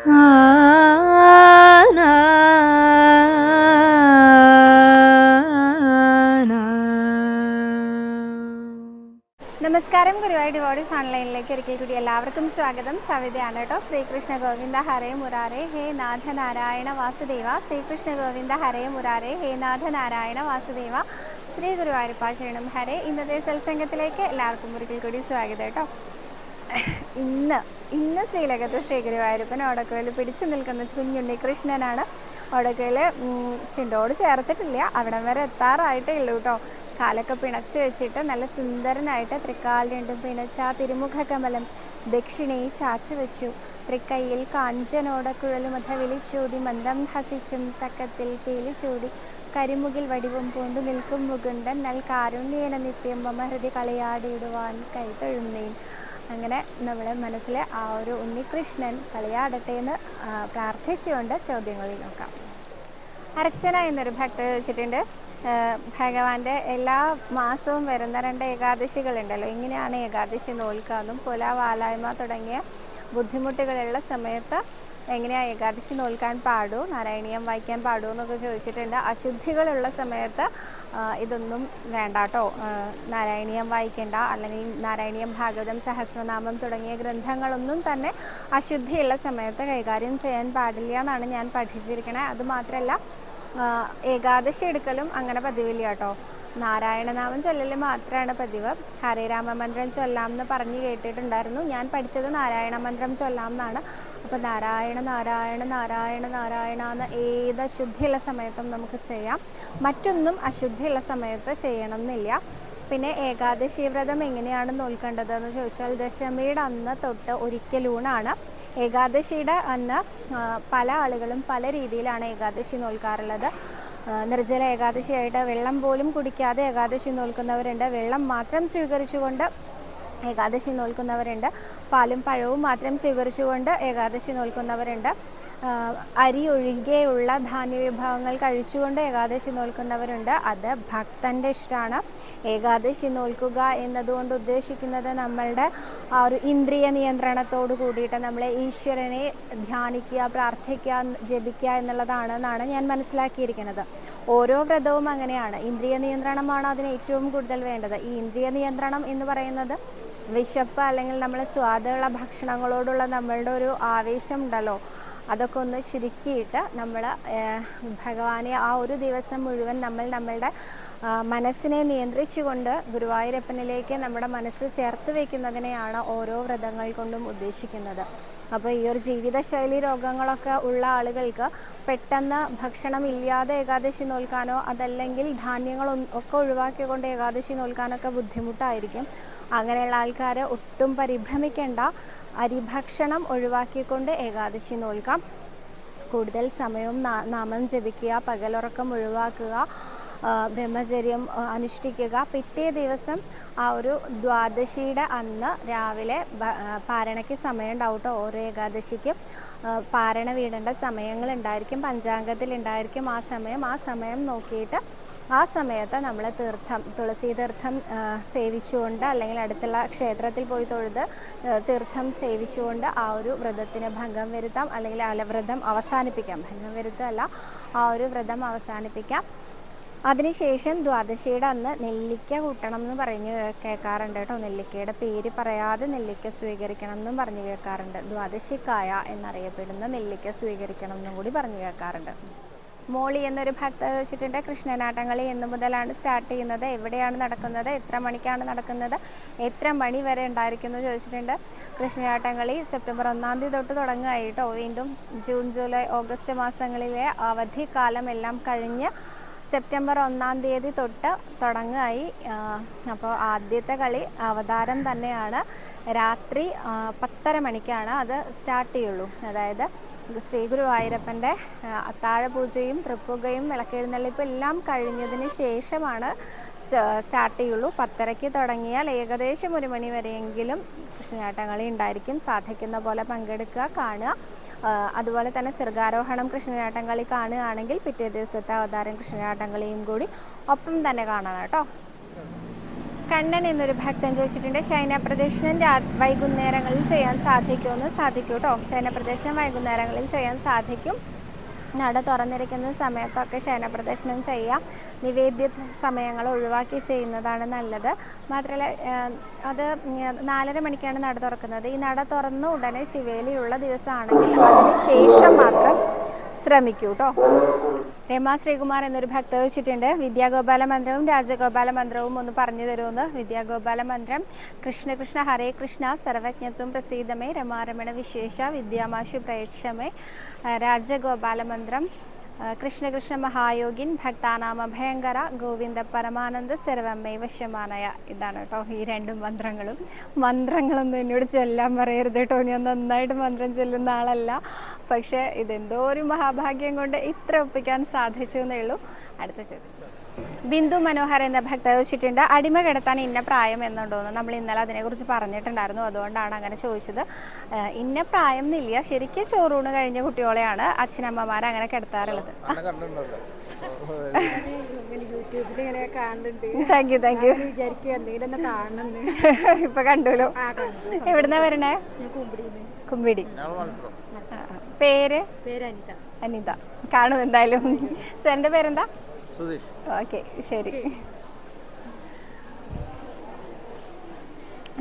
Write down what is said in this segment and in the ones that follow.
നമസ്കാരം ഗുരുവായൂർ ഡിവോഡീസ് ഓൺലൈനിലേക്ക് ഒരിക്കൽ കൂടി എല്ലാവർക്കും സ്വാഗതം. സവിതയാണ് കേട്ടോ. ശ്രീകൃഷ്ണ ഗോവിന്ദ ഹരേ മുരാരേ. ഹേ നാഥ നാരായണ വാസുദേവ. ശ്രീകൃഷ്ണ ഗോവിന്ദ ഹരേ മുരാരേ. ഹേ നാഥ നാരായണ വാസുദേവ. ശ്രീ ഗുരുവായൂരപ്പ ശരണം ഹരേ. ഇന്നത്തെ സത്സംഗത്തിലേക്ക് എല്ലാവർക്കും ഒരിക്കൽ കൂടി സ്വാഗതം കേട്ടോ. ഇന്ന് ഇന്ന് ശ്രീലകത്ത് ശ്രീ ഗുരുവായൂരപ്പൻ ഓടക്കുവൽ പിടിച്ചു നിൽക്കുന്ന കുഞ്ഞുണ്ണി കൃഷ്ണനാണ് ഓടക്കുവൽ ചിണ്ടോട് ചേർത്തിട്ടില്ല. അവിടം വരെ എത്താറായിട്ടേ ഉള്ളൂ കേട്ടോ കാലൊക്കെ പിണച്ച് വെച്ചിട്ട് നല്ല സുന്ദരനായിട്ട് തൃക്കാൽ രണ്ടും പിണച്ച തിരുമുഖ കമലം ദക്ഷിണയെ ചാച്ചു വെച്ചു. തൃക്കൈയിൽ കാഞ്ചനോട കുഴലുമഥ വിളിച്ചൂതി മന്ദം ഹസിച്ചും തക്കത്തിൽ പേലിച്ചൂടി കരിമുകിൽ വടിവും പൂണ്ടു നിൽക്കും മുകുണ്ടൻ നൽ കാരുണ്യേന നിത്യം മമ കളിയാടിയിടുവാൻ കളിയാടിയിടുവാൻ കൈതൊഴുന്നേൻ അങ്ങനെ നമ്മുടെ മനസ്സിലെ ആ ഒരു ഉണ്ണികൃഷ്ണൻ കളിയാടട്ടെ എന്ന് പ്രാർത്ഥിച്ചുകൊണ്ട് ചോദ്യങ്ങളിൽ നോക്കാം. അർച്ചന എന്നൊരു ഭക്ത ചോദിച്ചിട്ടുണ്ട് ആ, ഭഗവാന്റെ എല്ലാ മാസവും വരുന്ന രണ്ട് ഏകാദശികളുണ്ടല്ലോ ഇങ്ങനെയാണ് ഏകാദശി നോൽക്കാന്നും പുല വാലായ്മ തുടങ്ങിയ ബുദ്ധിമുട്ടുകളുള്ള സമയത്ത് എങ്ങനെയാ ഏകാദശി നോൽക്കാൻ പാടൂ നാരായണീയം വായിക്കാൻ പാടൂ എന്നൊക്കെ ചോദിച്ചിട്ടുണ്ട്. അശുദ്ധികളുള്ള സമയത്ത് ഇതൊന്നും വേണ്ട കേട്ടോ നാരായണീയം വായിക്കേണ്ട അല്ലെങ്കിൽ നാരായണീയം ഭാഗവതം സഹസ്രനാമം തുടങ്ങിയ ഗ്രന്ഥങ്ങളൊന്നും തന്നെ അശുദ്ധിയുള്ള സമയത്ത് കൈകാര്യം ചെയ്യാൻ പാടില്ല എന്നാണ് ഞാൻ പഠിച്ചിരിക്കണേ. അതുമാത്രമല്ല ഏകാദശി എടുക്കലും അങ്ങനെ പതിവില്ല കേട്ടോ. നാരായണനാമം ചൊല്ലൽ മാത്രമാണ് പതിവ്. ഹരേ രാമമന്ത്രം ചൊല്ലാം എന്ന് പറഞ്ഞു കേട്ടിട്ടുണ്ടായിരുന്നു. ഞാൻ പഠിച്ചത് നാരായണ മന്ത്രം ചൊല്ലാം എന്നാണ് അപ്പോൾ നാരായണ നാരായണ നാരായണ നാരായണ എന്ന് ഏത് അശുദ്ധിയുള്ള സമയത്തും നമുക്ക് ചെയ്യാം. മറ്റൊന്നും അശുദ്ധിയുള്ള സമയത്ത് ചെയ്യണം എന്നില്ല പിന്നെ ഏകാദശി വ്രതം എങ്ങനെയാണ് നോൽക്കേണ്ടത് എന്ന് ചോദിച്ചാൽ ദശമിയുടെ അന്ന് തൊട്ട് ഒരിക്കലൂണാണ്. ഏകാദശിയുടെ അന്ന് പല ആളുകളും പല രീതിയിലാണ് ഏകാദശി നോൽക്കാറുള്ളത്. നിർജല ഏകാദശിയായിട്ട് വെള്ളം പോലും കുടിക്കാതെ ഏകാദശി നോൽക്കുന്നവരുണ്ട്. വെള്ളം മാത്രം സ്വീകരിച്ചുകൊണ്ട് ഏകാദശി നോൽക്കുന്നവരുണ്ട്. പാലും പഴവും മാത്രം സ്വീകരിച്ചുകൊണ്ട് ഏകാദശി നോൽക്കുന്നവരുണ്ട്. അരി ഒഴികെയുള്ള ധാന്യവിഭവങ്ങൾ കഴിച്ചുകൊണ്ട് ഏകാദശി നോൽക്കുന്നവരുണ്ട്. അത് ഭക്തന്റെ ഇഷ്ടമാണ് ഏകാദശി നോൽക്കുക എന്നതുകൊണ്ട് ഉദ്ദേശിക്കുന്നത് നമ്മളുടെ ഒരു ഇന്ദ്രിയ നിയന്ത്രണത്തോട് കൂടിയിട്ട് നമ്മളെ ഈശ്വരനെ ധ്യാനിക്കുക പ്രാർത്ഥിക്കുക ജപിക്കുക എന്നുള്ളതാണ് എന്നാണ് ഞാൻ മനസ്സിലാക്കിയിരിക്കുന്നത്. ഓരോ വ്രതവും അങ്ങനെയാണ്. ഇന്ദ്രിയ നിയന്ത്രണമാണ് അതിന് ഏറ്റവും കൂടുതൽ വേണ്ടത്. ഈ ഇന്ദ്രിയ നിയന്ത്രണം എന്ന് പറയുന്നത് വിശപ്പ് അല്ലെങ്കിൽ നമ്മളെ സ്വാദുള്ള ഭക്ഷണങ്ങളോടുള്ള നമ്മളുടെ ഒരു ആവേശം ഉണ്ടല്ലോ അതൊക്കെ ഒന്ന് ചുരുക്കിയിട്ട് നമ്മൾ ഭഗവാനെ ആ ഒരു ദിവസം മുഴുവൻ നമ്മൾ നമ്മളുടെ മനസ്സിനെ നിയന്ത്രിച്ചുകൊണ്ട് ഗുരുവായൂരപ്പനിലേക്ക് നമ്മുടെ മനസ്സ് ചേർത്ത് വയ്ക്കുന്നതിനെയാണ് ഓരോ വ്രതങ്ങൾ കൊണ്ടും ഉദ്ദേശിക്കുന്നത്. അപ്പോൾ ഈ ഒരു ജീവിതശൈലി രോഗങ്ങളൊക്കെ ഉള്ള ആളുകൾക്ക് പെട്ടെന്ന് ഭക്ഷണം ഇല്ലാതെ ഏകാദശി നോൽക്കാനോ അതല്ലെങ്കിൽ ധാന്യങ്ങൾ ഒക്കെ ഒഴിവാക്കിക്കൊണ്ട് ഏകാദശി നോൽക്കാനൊക്കെ ബുദ്ധിമുട്ടായിരിക്കും. അങ്ങനെയുള്ള ആൾക്കാർ ഒട്ടും പരിഭ്രമിക്കേണ്ട. അരിഭക്ഷണം ഒഴിവാക്കിക്കൊണ്ട് ഏകാദശി നോൽക്കാം. കൂടുതൽ സമയവും നാമം ജപിക്കുക പകലുറക്കം ഒഴിവാക്കുക ബ്രഹ്മചര്യം അനുഷ്ഠിക്കുക. പിറ്റേ ദിവസം ആ ഒരു ദ്വാദശിയുടെ അന്ന് രാവിലെ പാരണയ്ക്ക് സമയം കേട്ടോ ഓരോ ഏകാദശിക്കും. പാരണ വീടേണ്ട സമയങ്ങളുണ്ടായിരിക്കും പഞ്ചാംഗത്തിൽ ഉണ്ടായിരിക്കും ആ സമയം. ആ സമയം നോക്കിയിട്ട് ആ സമയത്ത് നമ്മൾ തീർത്ഥം തുളസി തീർത്ഥം സേവിച്ചുകൊണ്ട് അല്ലെങ്കിൽ അടുത്തുള്ള ക്ഷേത്രത്തിൽ പോയി തൊഴുത് തീർത്ഥം സേവിച്ചുകൊണ്ട് ആ ഒരു വ്രതത്തിന് ഭംഗം വരുത്താം അല്ലെങ്കിൽ ആ വ്രതം അവസാനിപ്പിക്കാം. ഭംഗം വരുത്തല്ല ആ ഒരു വ്രതം അവസാനിപ്പിക്കാം. അതിനുശേഷം ദ്വാദശിയുടെ അന്ന് നെല്ലിക്ക കൂട്ടണം എന്ന് പറഞ്ഞ് കേൾക്കാറുണ്ട് കേട്ടോ. നെല്ലിക്കയുടെ പേര് പറയാതെ നെല്ലിക്ക സ്വീകരിക്കണം എന്നും പറഞ്ഞു കേൾക്കാറുണ്ട്. ദ്വാദശിക്കായ എന്നറിയപ്പെടുന്ന നെല്ലിക്ക സ്വീകരിക്കണം എന്നും കൂടി പറഞ്ഞു കേൾക്കാറുണ്ട്. മോളി എന്നൊരു ഭക്ത വെച്ചിട്ടുണ്ട് കൃഷ്ണനാട്ടങ്ങളി എന്ന് മുതലാണ് സ്റ്റാർട്ട് ചെയ്യുന്നത്. എവിടെയാണ് നടക്കുന്നത്? എത്ര മണിക്കാണ് നടക്കുന്നത്? എത്ര മണി വരെ ഉണ്ടായിരിക്കുന്നു? ചോദിച്ചിട്ടുണ്ട്. കൃഷ്ണനാട്ടങ്ങളി സെപ്റ്റംബർ ഒന്നാം തീയതി തൊട്ട് തുടങ്ങുകയായി കേട്ടോ വീണ്ടും ജൂൺ ജൂലൈ ഓഗസ്റ്റ് മാസങ്ങളിലെ അവധിക്കാലം എല്ലാം കഴിഞ്ഞ് സെപ്റ്റംബർ ഒന്നാം തീയതി തൊട്ട് തുടങ്ങായി അപ്പോൾ ആദ്യത്തെ കളി അവതാരം തന്നെയാണ്. രാത്രി പത്തര മണിക്കാണ് അത് സ്റ്റാർട്ട് ചെയ്യുള്ളൂ. അതായത് ശ്രീ ഗുരുവായൂരപ്പന്റെ അത്താഴപൂജയും അത്താഴ പൂജയും തൃപ്പുകയും വിളക്കെഴുന്നള്ളിപ്പും എല്ലാം കഴിഞ്ഞതിന് ശേഷമാണ് സ്റ്റ- സ്റ്റാർട്ട് ചെയ്യുള്ളൂ. പത്തരയ്ക്ക് തുടങ്ങിയാൽ ഏകദേശം ഒരു മണി വരെയെങ്കിലും കൃഷ്ണനാട്ടങ്ങളി ഉണ്ടായിരിക്കും. സാധിക്കുന്ന പോലെ പങ്കെടുക്കുക കാണുക. അതുപോലെ തന്നെ സ്വർഗാരോഹണം കൃഷ്ണനാട്ടംകളി കാണുകയാണെങ്കിൽ പിറ്റേ ദിവസത്തെ അവതാരം കൃഷ്ണനാട്ടംകളിയും കൂടി ഒപ്പം തന്നെ കാണണം കേട്ടോ. കണ്ണൻ എന്നൊരു ഭക്തൻ ചോദിച്ചിട്ടുണ്ട് ശയന പ്രദക്ഷിണം വൈകുന്നേരങ്ങളിൽ ചെയ്യാൻ സാധിക്കുമെന്ന് സാധിക്കും കേട്ടോ ശയന പ്രദക്ഷിണം വൈകുന്നേരങ്ങളിൽ ചെയ്യാൻ സാധിക്കും. നട തുറന്നിരിക്കുന്ന സമയത്തൊക്കെ ശയന പ്രദക്ഷിണം ചെയ്യാം. നിവേദ്യ സമയങ്ങൾ ഒഴിവാക്കി ചെയ്യുന്നതാണ് നല്ലത്. മാത്രമല്ല അത് നാലര മണിക്കാണ് നട തുറക്കുന്നത്. ഈ നട തുറന്ന ഉടനെ ശിവേലിയുള്ള ദിവസമാണെങ്കിൽ അതിന് ശേഷം മാത്രം ശ്രമിക്കൂ കേട്ടോ രമ ശ്രീകുമാർ എന്നൊരു ഭക്ത വെച്ചിട്ടുണ്ട്. വിദ്യാഗോപാല മന്ത്രവും രാജഗോപാല മന്ത്രവും ഒന്ന് പറഞ്ഞു തരുമെന്ന്. വിദ്യാഗോപാല മന്ത്രം കൃഷ്ണ കൃഷ്ണ ഹരേ കൃഷ്ണ സർവജ്ഞത്വം പ്രസീതമേ രമാരമണ വിശേഷ വിദ്യാമാശു പ്രേക്ഷമേ ആ, രാജഗോപാല മന്ത്രം ആ, കൃഷ്ണ കൃഷ്ണ മഹായോഗിൻ ഭക്താനാമ ഭയങ്കര ഗോവിന്ദ പരമാനന്ദ സർവമ്മേ വശമാനയ ഇതാണ് കേട്ടോ ഈ രണ്ട് മന്ത്രങ്ങളും. മന്ത്രങ്ങളൊന്നും എന്നോട് ചൊല്ലാൻ പറയരുത് കേട്ടോ ഞാൻ നന്നായിട്ട് മന്ത്രം ചൊല്ലുന്ന ആളല്ല. പക്ഷേ ഇതെന്തോ ഒരു മഹാഭാഗ്യം കൊണ്ട് ഇത്ര ഒപ്പിക്കാൻ സാധിച്ചു എന്നേ ഉള്ളൂ. അടുത്ത ചോദ്യം. ബിന്ദു മനോഹർ എന്ന ഭക്ത ചോദിച്ചിട്ടുണ്ട് അടിമ കിടത്താൻ ഇന്ന പ്രായം എന്നുണ്ടോന്ന് നമ്മൾ ഇന്നലെ അതിനെക്കുറിച്ച് പറഞ്ഞിട്ടുണ്ടായിരുന്നു. അതുകൊണ്ടാണ് അങ്ങനെ ചോദിച്ചത്. ഇന്ന പ്രായം എന്നില്ല. ശരിക്കും ചോറൂണ് കഴിഞ്ഞ കുട്ടികളെയാണ് അച്ഛനമ്മമാർ അങ്ങനെ കിടത്താറുള്ളത്. താങ്ക് യു താങ്ക് യു ഇപ്പൊ കണ്ടുല്ലോ. എവിടുന്നാ വരണേ? കുമ്പിടി. പേര്? പേര് അനിത. അനിത. കാണും എന്തായാലും. സാറിന്റെ പേരെന്താ? ഓക്കെ ശരി.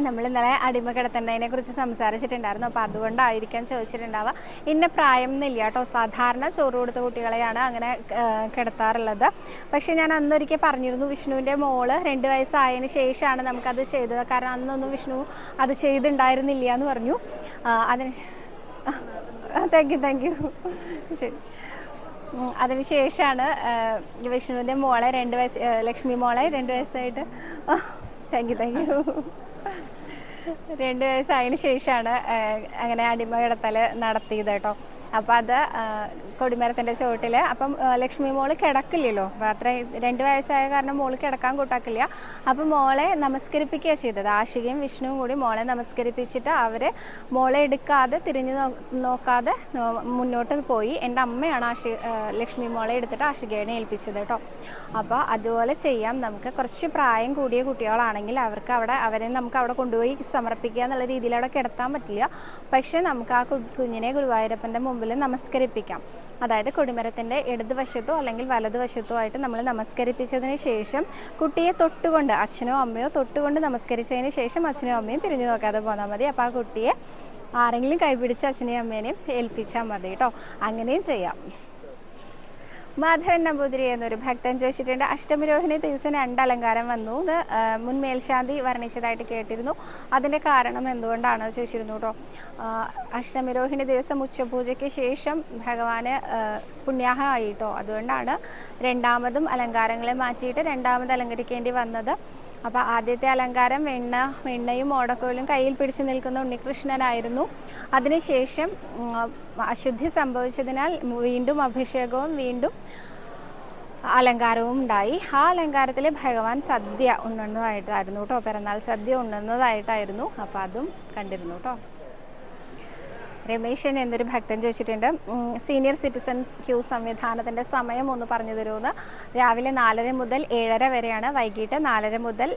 നമ്മൾ ഇന്നലെ അടിമ കിടത്തേണ്ടതിനെ കുറിച്ച് സംസാരിച്ചിട്ടുണ്ടായിരുന്നു. അപ്പോൾ അതുകൊണ്ടായിരിക്കാൻ ചോദിച്ചിട്ടുണ്ടാവുക. ഇന്ന പ്രായം എന്നില്ല കേട്ടോ. സാധാരണ ചോറ് കൊടുത്ത കുട്ടികളെയാണ് അങ്ങനെ കിടത്താറുള്ളത്. പക്ഷേ ഞാൻ അന്നൊരിക്കൽ പറഞ്ഞിരുന്നു വിഷ്ണുവിന്റെ മോൾ രണ്ട് വയസ്സായതിന് ശേഷമാണ് നമുക്കത് ചെയ്തത്. കാരണം അന്നൊന്നും വിഷ്ണു അത് ചെയ്തിട്ടുണ്ടായിരുന്നില്ല എന്ന് പറഞ്ഞു. അതിന് താങ്ക് യു താങ്ക് യു ശരി. അതിനുശേഷമാണ് വിഷ്ണുവിന്റെ മോളെ രണ്ട് വയസ്സ് ലക്ഷ്മി മോളെ രണ്ട് വയസ്സായിട്ട്. താങ്ക് യു താങ്ക് യു രണ്ട് വയസ്സായതിനു ശേഷമാണ് അങ്ങനെ അടിമ കിടത്തൽ നടത്തിയത് കേട്ടോ. അപ്പോൾ അത് കൊടിമരത്തിന്റെ ചുവട്ടിൽ അപ്പം ലക്ഷ്മി മോൾ കിടക്കില്ലല്ലോ. അപ്പോൾ അത്ര രണ്ട് വയസ്സായ കാരണം മോൾ കിടക്കാൻ കൂട്ടാക്കില്ല. അപ്പം മോളെ നമസ്കരിപ്പിക്കുക ചെയ്തത്. ആഷികയും വിഷ്ണുവും കൂടി മോളെ നമസ്കരിപ്പിച്ചിട്ട് അവർ മോളെ എടുക്കാതെ തിരിഞ്ഞു നോക്കാതെ മുന്നോട്ട് പോയി. എന്റെ അമ്മയാണ് ആഷി ലക്ഷ്മി മോളെ എടുത്തിട്ട് ആഷികേനെ ഏൽപ്പിച്ചത് കേട്ടോ. അപ്പോൾ അതുപോലെ ചെയ്യാം. നമുക്ക് കുറച്ച് പ്രായം കൂടിയ കുട്ടികളാണെങ്കിൽ അവർക്ക് അവിടെ അവരെ നമുക്ക് അവിടെ കൊണ്ടുപോയി സമർപ്പിക്കുക എന്നുള്ള രീതിയിൽ അവിടെ കിടത്താൻ പറ്റില്ല. പക്ഷേ നമുക്ക് ആ കുഞ്ഞിനെ ഗുരുവായൂരപ്പന്റെ നമസ്കരിപ്പിക്കാം. അതായത് കൊടിമരത്തിന്റെ ഇടതുവശത്തോ അല്ലെങ്കിൽ വലതുവശത്തോ ആയിട്ട് നമ്മൾ നമസ്കരിപ്പിച്ചതിന് ശേഷം കുട്ടിയെ തൊട്ടുകൊണ്ട് അച്ഛനോ അമ്മയോ തൊട്ടുകൊണ്ട് നമസ്കരിച്ചതിന് ശേഷം അച്ഛനോ അമ്മയും തിരിഞ്ഞു നോക്കാതെ പോന്നാൽ മതി. അപ്പോൾ ആ കുട്ടിയെ ആരെങ്കിലും കൈപിടിച്ച് അച്ഛനെയും അമ്മേനെയും ഏൽപ്പിച്ചാൽ മതി കേട്ടോ. അങ്ങനെയും ചെയ്യാം. മാധവൻ നമ്പൂതിരി എന്നൊരു ഭക്തൻ ചോദിച്ചിട്ടുണ്ട്. അഷ്ടമിരോഹിണി ദിവസം രണ്ട് അലങ്കാരം വന്നു. ഇത് മുൻ മേൽശാന്തി വർണിച്ചതായിട്ട് കേട്ടിരുന്നു. അതിന്റെ കാരണം എന്തുകൊണ്ടാണ് ചോദിച്ചിരുന്നു കേട്ടോ അഷ്ടമി അഷ്ടമിരോഹിണി ദിവസം ഉച്ചപൂജയ്ക്ക് ശേഷം ഭഗവാന് പുണ്യാഹമായിട്ടോ അതുകൊണ്ടാണ് രണ്ടാമതും അലങ്കാരങ്ങളെ മാറ്റിയിട്ട് രണ്ടാമത് അലങ്കരിക്കേണ്ടി വന്നത്. അപ്പോൾ ആദ്യത്തെ അലങ്കാരം വെണ്ണ വെണ്ണയും ഓടക്കോലും കയ്യിൽ പിടിച്ചു നിൽക്കുന്ന ഉണ്ണികൃഷ്ണനായിരുന്നു. അതിനുശേഷം അശുദ്ധി സംഭവിച്ചതിനാൽ വീണ്ടും അഭിഷേകവും വീണ്ടും അലങ്കാരവും ഉണ്ടായി. ആ അലങ്കാരത്തിൽ ഭഗവാൻ സദ്യ ഉണ്ണുന്നതായിട്ടായിരുന്നു കേട്ടോ പിറന്നാൾ സദ്യ ഉണ്ണുന്നതായിട്ടായിരുന്നു. അപ്പോൾ അതും കണ്ടിരുന്നു കേട്ടോ രമേശൻ എന്നൊരു ഭക്തൻ ചോദിച്ചിട്ടുണ്ട്. സീനിയർ സിറ്റിസൺ ക്യൂ സംവിധാനത്തിന്റെ സമയം ഒന്ന് പറഞ്ഞു തരുമെന്ന് രാവിലെ നാലര മുതൽ ഏഴര വരെയാണ്. വൈകിട്ട് നാലര മുതൽ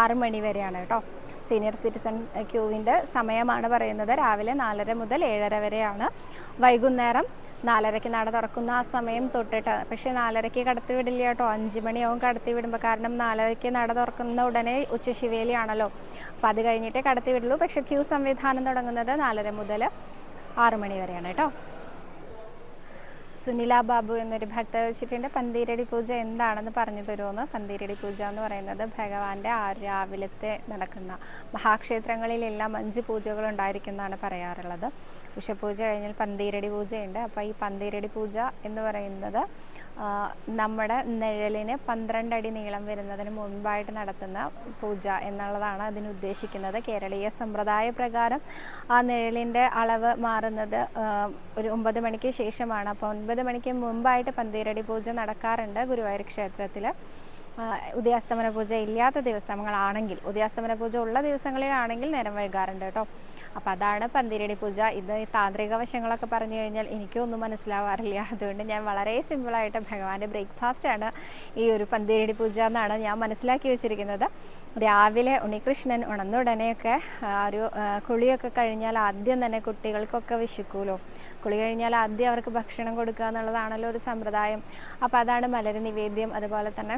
ആറ് മണി വരെയാണ് കേട്ടോ. സീനിയർ സിറ്റിസൺ ക്യൂവിന്റെ സമയമാണ് പറയുന്നത്. രാവിലെ നാലര മുതൽ ഏഴര വരെയാണ്. വൈകുന്നേരം നാലരയ്ക്ക് നട തുറക്കുന്ന ആ സമയം തൊട്ടിട്ട്. പക്ഷേ നാലരയ്ക്ക് കടത്തി വിടില്ല കേട്ടോ. അഞ്ച് മണിയാവും കടത്തി വിടുമ്പോൾ കാരണം നാലരയ്ക്ക് നട തുറക്കുന്ന ഉടനെ ഉച്ചശിവേലിയാണല്ലോ. അപ്പോൾ അത് കഴിഞ്ഞിട്ടേ കടത്തി വിടുള്ളൂ. പക്ഷേ ക്യൂ സംവിധാനം തുടങ്ങുന്നത് നാലര മുതൽ ആറു മണി വരെയാണ് കേട്ടോ. സുനില ബാബു എന്നൊരു ഭക്ത വെച്ചിട്ടുണ്ട്. പന്തീരടി പൂജ എന്താണെന്ന് പറഞ്ഞു തരുമെന്ന് പന്തീരടി പൂജ എന്ന് പറയുന്നത് ഭഗവാന്റെ ആ രാവിലത്തെ നടക്കുന്ന മഹാക്ഷേത്രങ്ങളിലെല്ലാം അഞ്ച് പൂജകൾ ഉണ്ടായിരിക്കുന്നതാണ് പറയാറുള്ളത്. ഉഷപൂജ കഴിഞ്ഞാൽ പന്തീരടി പൂജയുണ്ട്. അപ്പോൾ ഈ പന്തീരടി പൂജ എന്ന് പറയുന്നത് നമ്മുടെ നിഴലിന് പന്ത്രണ്ട് അടി നീളം വരുന്നതിന് മുൻപായിട്ട് നടത്തുന്ന പൂജ എന്നുള്ളതാണ് അതിന് ഉദ്ദേശിക്കുന്നത്. കേരളീയ സമ്പ്രദായ പ്രകാരം ആ നിഴലിന്റെ അളവ് മാറുന്നത് ഒരു ഒമ്പത് മണിക്ക് ശേഷമാണ്. അപ്പോൾ ഒൻപത് മണിക്ക് മുമ്പായിട്ട് പന്തീരടി പൂജ നടക്കാറുണ്ട് ഗുരുവായൂർ ക്ഷേത്രത്തിൽ ഉദയാസ്തമന പൂജ ഇല്ലാത്ത ദിവസങ്ങളാണെങ്കിൽ ഉദയാസ്തമന പൂജ ഉള്ള ദിവസങ്ങളിലാണെങ്കിൽ നേരം വൈകാറുണ്ട് കേട്ടോ. അപ്പോൾ അതാണ് പന്തിരടി പൂജ. ഇത് താന്ത്രിക വശങ്ങളൊക്കെ പറഞ്ഞു കഴിഞ്ഞാൽ എനിക്കൊന്നും മനസ്സിലാവാറില്ല. അതുകൊണ്ട് ഞാൻ വളരെ സിമ്പിളായിട്ട് ഭഗവാന്റെ ബ്രേക്ക്ഫാസ്റ്റാണ് ഈ ഒരു പന്തിരടി പൂജ എന്നാണ് ഞാൻ മനസ്സിലാക്കി വെച്ചിരിക്കുന്നത്. രാവിലെ ഉണ്ണികൃഷ്ണൻ ഉണർന്ന ഉടനെയൊക്കെ ഒരു കുളിയൊക്കെ കഴിഞ്ഞാൽ ആദ്യം തന്നെ കുട്ടികൾക്കൊക്കെ വിശുക്കൂലോ കുളി കഴിഞ്ഞാൽ ആദ്യം അവർക്ക് ഭക്ഷണം കൊടുക്കുക എന്നുള്ളതാണല്ലോ ഒരു സമ്പ്രദായം. അപ്പോൾ അതാണ് മലര് നിവേദ്യം. അതുപോലെ തന്നെ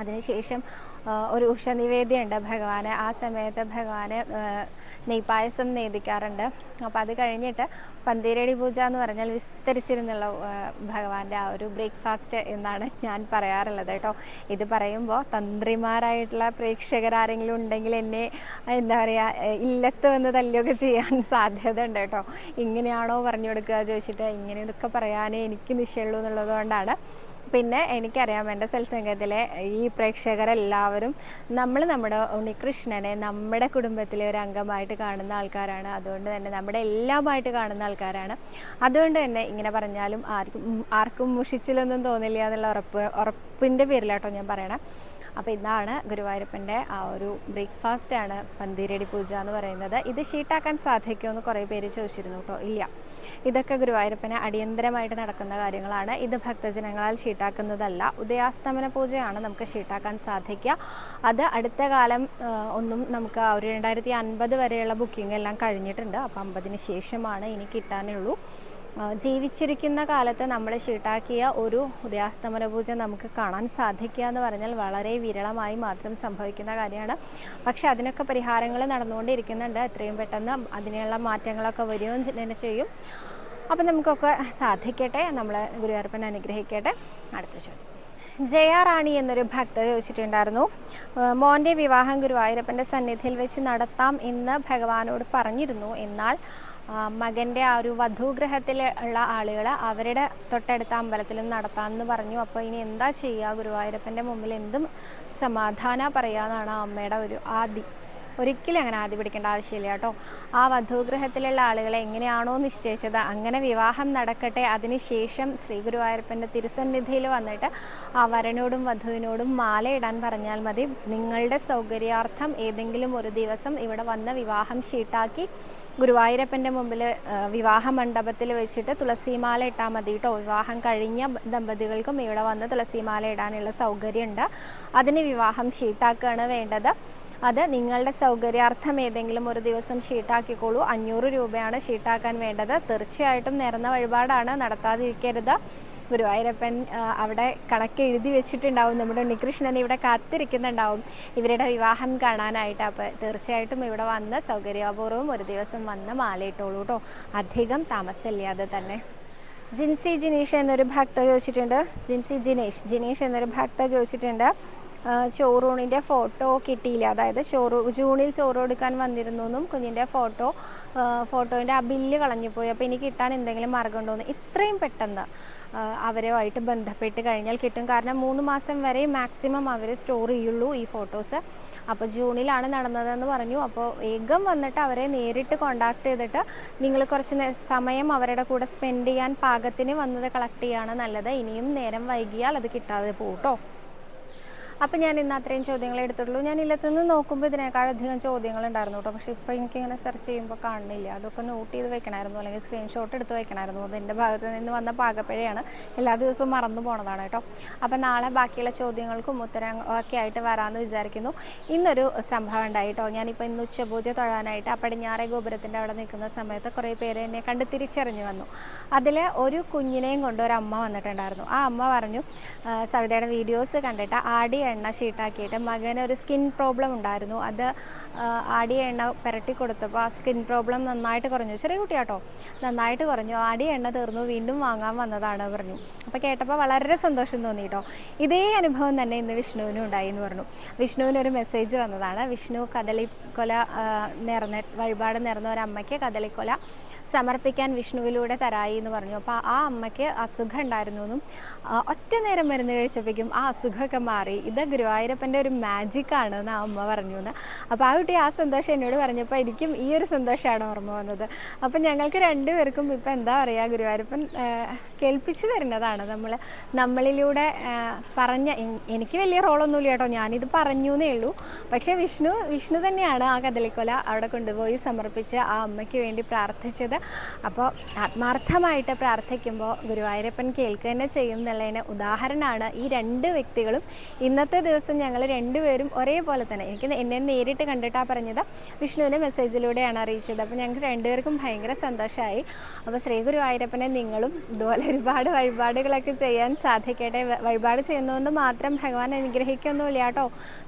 അതിനുശേഷം ഒരു ഉഷ നിവേദ്യമുണ്ട് ഭഗവാന്. ആ സമയത്ത് ഭഗവാന് നെയ്പായസം നേദിക്കാറുണ്ട് അപ്പോൾ അത് കഴിഞ്ഞിട്ട് പന്തീരടി പൂജ എന്ന് പറഞ്ഞാൽ വിസ്തരിച്ചിരുന്നുള്ള ഭഗവാന്റെ ആ ഒരു ബ്രേക്ക്ഫാസ്റ്റ് എന്നാണ് ഞാൻ പറയാറുള്ളത് കേട്ടോ. ഇത് പറയുമ്പോൾ തന്ത്രിമാരായിട്ടുള്ള പ്രേക്ഷകർ ആരെങ്കിലും ഉണ്ടെങ്കിൽ എന്നെ എന്താ പറയുക ഇല്ലത്ത് വന്ന് തല്ലുകയൊക്കെ ചെയ്യാൻ സാധ്യത ഉണ്ട് കേട്ടോ. ഇങ്ങനെയാണോ പറഞ്ഞു കൊടുക്കുക ചോദിച്ചിട്ട് ഇങ്ങനെ ഇതൊക്കെ പറയാനേ എനിക്ക് നിശ്ചയുള്ളൂ എന്നുള്ളത് കൊണ്ടാണ്. പിന്നെ എനിക്കറിയാം എന്റെ സത്സംഗത്തിലെ ഈ പ്രേക്ഷകരെല്ലാവരും നമ്മൾ നമ്മുടെ ഉണ്ണികൃഷ്ണനെ നമ്മുടെ കുടുംബത്തിലെ ഒരു അംഗമായിട്ട് കാണുന്ന ആൾക്കാരാണ്. അതുകൊണ്ട് തന്നെ നമ്മുടെ എല്ലാമായിട്ട് കാണുന്ന ആൾക്കാരാണ്. അതുകൊണ്ട് തന്നെ ഇങ്ങനെ പറഞ്ഞാലും ആർക്കും ആർക്കും മുഷിച്ചിലൊന്നും തോന്നില്ല എന്നുള്ള ഉറപ്പ് ഉറപ്പിന്റെ പേരിലാട്ടോ ഞാൻ പറയണേ. അപ്പോൾ ഇതാണ് ഗുരുവായൂരപ്പന്റെ ആ ഒരു ബ്രേക്ക്ഫാസ്റ്റ് ആണ് പന്തീരടി പൂജ എന്ന് പറയുന്നത്. ഇത് ഷീട്ടാക്കാൻ സാധിക്കുമെന്ന് കുറേ പേര് ചോദിച്ചിരുന്നു കേട്ടോ. ഇല്ല. ഇതൊക്കെ ഗുരുവായൂരപ്പന് അടിയന്തരമായിട്ട് നടക്കുന്ന കാര്യങ്ങളാണ്. ഇത് ഭക്തജനങ്ങളാൽ ഷീട്ടാക്കുന്നതല്ല. ഉദയാസ്തമന പൂജയാണ് നമുക്ക് ഷീട്ടാക്കാൻ സാധിക്കുക. അത് അടുത്ത കാലം ഒന്നും നമുക്ക് ഒരു രണ്ടായിരത്തി അൻപത് വരെയുള്ള ബുക്കിംഗ് എല്ലാം കഴിഞ്ഞിട്ടുണ്ട്. അപ്പോൾ അമ്പതിന് ശേഷമാണ് ഇനി കിട്ടാനുള്ളൂ. ജീവിച്ചിരിക്കുന്ന കാലത്ത് നമ്മൾ ഷീട്ടാക്കിയ ഒരു ഉദയാസ്തമന പൂജ നമുക്ക് കാണാൻ സാധിക്കുക എന്ന് പറഞ്ഞാൽ വളരെ വിരളമായി മാത്രം സംഭവിക്കുന്ന കാര്യമാണ്. പക്ഷെ അതിനൊക്കെ പരിഹാരങ്ങൾ നടന്നുകൊണ്ടിരിക്കുന്നുണ്ട്. എത്രയും പെട്ടെന്ന് അതിനുള്ള മാറ്റങ്ങളൊക്കെ വരികയും തന്നെ ചെയ്യും. അപ്പം നമുക്കൊക്കെ സാധിക്കട്ടെ. നമ്മൾ ഗുരുവായൂരപ്പൻ അനുഗ്രഹിക്കട്ടെ. അടുത്ത ചോദ്യം. ജയ റാണി എന്നൊരു ഭക്ത ചോദിച്ചിട്ടുണ്ടായിരുന്നു. മോന്റെ വിവാഹം ഗുരുവായൂരപ്പന്റെ സന്നിധിയിൽ വെച്ച് നടത്താം എന്ന് ഭഗവാനോട് പറഞ്ഞിരുന്നു. എന്നാൽ മകന്റെ ആ ഒരു വധുഗ്രഹത്തിൽ ഉള്ള ആളുകൾ അവരുടെ തൊട്ടടുത്ത അമ്പലത്തിൽ നടത്താമെന്ന് പറഞ്ഞു. അപ്പോൾ ഇനി എന്താ ചെയ്യുക ഗുരുവായൂരപ്പന്റെ മുമ്പിൽ എന്തും സമാധാന പറയാന്നാണ് അമ്മയുടെ ഒരു ആദി. ഒരിക്കലും അങ്ങനെ ആദ്യ പിടിക്കേണ്ട ആവശ്യമില്ല കേട്ടോ. ആ വധുഗ്രഹത്തിലുള്ള ആളുകളെ എങ്ങനെയാണോ നിശ്ചയിച്ചത് അങ്ങനെ വിവാഹം നടക്കട്ടെ. അതിനുശേഷം ശ്രീ ഗുരുവായൂരപ്പന്റെ തിരുസന്നിധിയിൽ വന്നിട്ട് ആ വരനോടും വധുവിനോടും മാലയിടാൻ പറഞ്ഞാൽ മതി. നിങ്ങളുടെ സൗകര്യാർത്ഥം ഏതെങ്കിലും ഒരു ദിവസം ഇവിടെ വന്ന് വിവാഹം ഷീട്ടാക്കി ഗുരുവായൂരപ്പന്റെ മുമ്പിൽ വിവാഹ മണ്ഡപത്തിൽ വെച്ചിട്ട് തുളസിമാല ഇട്ടാൽ മതി കേട്ടോ. വിവാഹം കഴിഞ്ഞ ദമ്പതികൾക്കും ഇവിടെ വന്ന് തുളസിമാല ഇടാനുള്ള സൗകര്യമുണ്ട്. അതിന് വിവാഹം ഷീട്ടാക്കുകയാണ് വേണ്ടത്. അത് നിങ്ങളുടെ സൗകര്യാർത്ഥം ഏതെങ്കിലും ഒരു ദിവസം ഷീട്ടാക്കിക്കോളൂ. അഞ്ഞൂറ് രൂപയാണ് ഷീട്ടാക്കാൻ വേണ്ടത്. തീർച്ചയായിട്ടും നേർന്ന വഴിപാടാണ്. നടത്താതിരിക്കരുത്. ഗുരുവായൂരപ്പൻ അവിടെ കണക്ക് എഴുതി വെച്ചിട്ടുണ്ടാവും. നമ്മുടെ ഉണ്ണികൃഷ്ണൻ ഇവിടെ കാത്തിരിക്കുന്നുണ്ടാവും. ഇവരുടെ വിവാഹം കാണാനായിട്ട്. അപ്പോൾ തീർച്ചയായിട്ടും ഇവിടെ വന്ന് സൗകര്യപൂർവം ഒരു ദിവസം വന്ന് മാലയിട്ടോളൂ കേട്ടോ അധികം താമസമില്ലാതെ തന്നെ. ജിൻസി ജിനീഷ് എന്നൊരു ഭക്ത ചോദിച്ചിട്ടുണ്ട്. ജിൻസി ജിനേഷ് ജിനീഷ് എന്നൊരു ഭക്ത ചോദിച്ചിട്ടുണ്ട്. ചോറൂണിന്റെ ഫോട്ടോ കിട്ടിയില്ല. അതായത് ചോറ് ജൂണിൽ ചോറ് കൊടുക്കാൻ വന്നിരുന്നു എന്നും കുഞ്ഞിന്റെ ഫോട്ടോ ഫോട്ടോന്റെ ആ ബില്ല് കളഞ്ഞു പോയി അപ്പോൾ ഇനി കിട്ടാൻ എന്തെങ്കിലും മാർഗം ഉണ്ടോ എന്ന് ഇത്രയും പെട്ടെന്ന് അവരുമായിട്ട് ബന്ധപ്പെട്ട് കഴിഞ്ഞാൽ കിട്ടും. കാരണം മൂന്ന് മാസം വരെ മാക്സിമം അവർ സ്റ്റോർ ചെയ്യുള്ളൂ ഈ ഫോട്ടോസ് അപ്പോൾ ജൂണിലാണ് നടന്നതെന്ന് പറഞ്ഞു. അപ്പോൾ വേഗം വന്നിട്ട് അവരെ നേരിട്ട് കോണ്ടാക്ട് ചെയ്തിട്ട് നിങ്ങൾ കുറച്ച് സമയം അവരുടെ കൂടെ സ്പെൻഡ് ചെയ്യാൻ പാകത്തിന് വന്നത് കളക്ട് ചെയ്യാണ് നല്ലത്. ഇനിയും നേരം വൈകിയാൽ അത് കിട്ടാതെ പോകും കേട്ടോ അപ്പം ഞാൻ ഇന്ന് അത്രയും ചോദ്യങ്ങൾ എടുത്തുള്ളൂ ഞാൻ ഇല്ലത്തുനിന്ന് നോക്കുമ്പോൾ ഇതിനേക്കാൾ അധികം ചോദ്യങ്ങൾ ഉണ്ടായിരുന്നു കേട്ടോ പക്ഷേ ഇപ്പോൾ എനിക്കിങ്ങനെ സെർച്ച് ചെയ്യുമ്പോൾ കാണുന്നില്ല. അതൊക്കെ നോട്ട് ചെയ്ത് വെക്കണമായിരുന്നു അല്ലെങ്കിൽ സ്ക്രീൻഷോട്ട് എടുത്ത് വെക്കണമായിരുന്നു അത് എന്റെ ഭാഗത്ത് നിന്ന് വന്ന പാകപ്പിഴയാണ്. എല്ലാ ദിവസവും മറന്നു പോണതാണ് കേട്ടോ അപ്പം നാളെ ബാക്കിയുള്ള ചോദ്യങ്ങൾക്കും ഉത്തരം ഒക്കെ ആയിട്ട് വരാമെന്ന് വിചാരിക്കുന്നു. ഇന്നൊരു സംഭവം ഉണ്ടായി കേട്ടോ ഞാനിപ്പോൾ ഇന്ന് ഉച്ചപൂജ തൊഴാനായിട്ട് ആ പടിഞ്ഞാറേ ഗോപുരത്തിന്റെ അവിടെ നിൽക്കുന്ന സമയത്ത് കുറേ പേര് എന്നെ കണ്ട് തിരിച്ചറിഞ്ഞു വന്നു. അതിൽ ഒരു കുഞ്ഞിനെയും കൊണ്ട് ഒരു അമ്മ വന്നിട്ടുണ്ടായിരുന്നു. ആ അമ്മ പറഞ്ഞു സവിതയുടെ വീഡിയോസ് കണ്ടിട്ട് ആടി എണ്ണ ഷീട്ടാക്കിയിട്ട് മകന് ഒരു സ്കിൻ പ്രോബ്ലം ഉണ്ടായിരുന്നു. അത് ആടിയ ആടി എണ്ണ പുരട്ടി കൊടുത്തപ്പോൾ ആ സ്കിൻ പ്രോബ്ലം നന്നായിട്ട് കുറഞ്ഞു. ചെറിയ കുട്ടിയാട്ടോ. നന്നായിട്ട് കുറഞ്ഞു. ആടിയ എണ്ണ തീർന്നു. വീണ്ടും വാങ്ങാൻ വന്നതാണ് പറഞ്ഞു. അപ്പോൾ കേട്ടപ്പോൾ വളരെ സന്തോഷം തോന്നി കേട്ടോ ഇതേ അനുഭവം തന്നെ ഇന്ന് വിഷ്ണുവിനും ഉണ്ടായി എന്ന് പറഞ്ഞു. വിഷ്ണുവിന് ഒരു മെസ്സേജ് വന്നതാണ്. വിഷ്ണു കദളിക്കൊല നിറഞ്ഞ വഴിപാട് നിറഞ്ഞ ഒരു അമ്മയ്ക്ക് കദളിക്കൊല സമർപ്പിക്കാൻ വിഷ്ണുവിലൂടെ തരായി എന്ന് പറഞ്ഞു. അപ്പോൾ ആ അമ്മയ്ക്ക് അസുഖം ഉണ്ടായിരുന്നു എന്നും ഒറ്റ നേരം മരുന്ന് കഴിച്ചപ്പോഴേക്കും ആ അസുഖമൊക്കെ മാറി. ഇത് ഗുരുവായൂരപ്പന്റെ ഒരു മാജിക്കാണ് എന്ന് ആ അമ്മ പറഞ്ഞു എന്ന് അപ്പോൾ ആ കുട്ടി ആ സന്തോഷം എന്നോട് പറഞ്ഞപ്പോൾ എനിക്കും ഈ ഒരു സന്തോഷമാണ് ഓർമ്മ വന്നത്. അപ്പം ഞങ്ങൾക്ക് രണ്ടുപേർക്കും ഇപ്പം എന്താ പറയുക ഗുരുവായൂരപ്പൻ കേൾപ്പിച്ചു തരുന്നതാണ് നമ്മൾ നമ്മളിലൂടെ പറഞ്ഞ എനിക്ക് വലിയ റോളൊന്നുമില്ല കേട്ടോ. ഞാനിത് പറഞ്ഞു എന്നേ ഉള്ളൂ. പക്ഷേ വിഷ്ണു വിഷ്ണു തന്നെയാണ് ആ കദളിക്കൊല അവിടെ കൊണ്ടുപോയി സമർപ്പിച്ച് ആ അമ്മയ്ക്ക് വേണ്ടി പ്രാർത്ഥിച്ചത്. അപ്പോൾ ആത്മാർത്ഥമായിട്ട് പ്രാർത്ഥിക്കുമ്പോൾ ഗുരുവായൂരപ്പൻ കേൾക്കുക തന്നെ ചെയ്യും എന്നുള്ളതിന് ഉദാഹരണമാണ് ഈ രണ്ട് വ്യക്തികളും. ഇന്നത്തെ ദിവസം ഞങ്ങൾ രണ്ടുപേരും ഒരേപോലെ തന്നെ എനിക്ക് എന്നെ നേരിട്ട് കണ്ടിട്ടാണ് പറഞ്ഞത് വിഷ്ണുവിനെ മെസ്സേജിലൂടെയാണ് അറിയിച്ചത്. അപ്പോൾ ഞങ്ങൾക്ക് രണ്ടുപേർക്കും ഭയങ്കര സന്തോഷമായി അപ്പോൾ ശ്രീ ഗുരുവായൂരപ്പനെ നിങ്ങളും ഇതുപോലെ ഒരുപാട് വഴിപാടുകളൊക്കെ ചെയ്യാൻ സാധിക്കട്ടെ. വഴിപാട് ചെയ്യുന്നതുകൊണ്ട് മാത്രം ഭഗവാൻ അനുഗ്രഹിക്കൊന്നുമില്ല കേട്ടോ.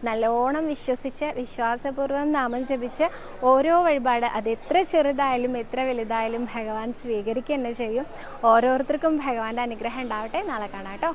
നല്ലോണം വിശ്വസിച്ച് വിശ്വാസപൂർവം നാമം ജപിച്ച് ഓരോ വഴിപാട് അത് എത്ര ചെറുതായാലും എത്ര വലുതായാലും ഭഗവാൻ സ്വീകരിക്കുക തന്നെ ചെയ്യും. ഓരോരുത്തർക്കും ഭഗവാന്റെ അനുഗ്രഹം ഉണ്ടാവട്ടെ. നാളെ കേട്ടോ.